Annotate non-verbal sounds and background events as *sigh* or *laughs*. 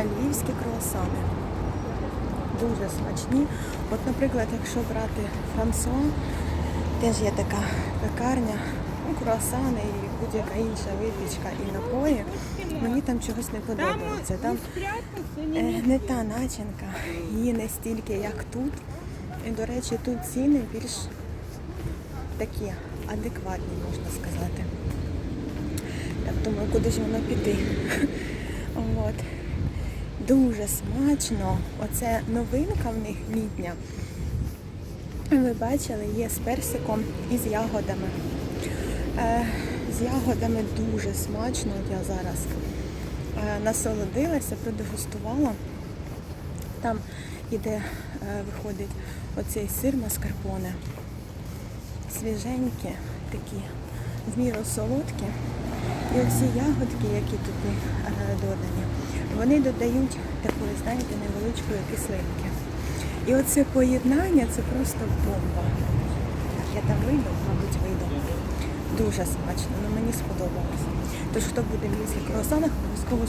львівські круасани. Дуже смачні. От, наприклад, якщо брати Франсуа, теж є така пекарня, ну, круасани і будь-яка інша випічка і напої. Мені там чогось не подобається. Там е, не та начинка, її не стільки, як тут. І, до речі, тут ціни більш такі адекватні, можна сказати. Так думаю, куди ж воно піти. *laughs* Дуже смачно. Оце новинка в них літня. Ви бачили, є з персиком і з ягодами. Е, з ягодами дуже смачно. Я зараз е, насолодилася, продегустувала. Там іде, е, виходить оцей сир маскарпоне. Свіженькі, такі, в міру солодкі. І оці ягодки, які тут е, додані, вони додають такої, знаєте, невеличкої кислинки. І оце поєднання це просто бомба. Я там вийду, мабуть, вийду. Дуже смачно, ну мені сподобалось. Тож хто буде в львівських круасанах, обов'язково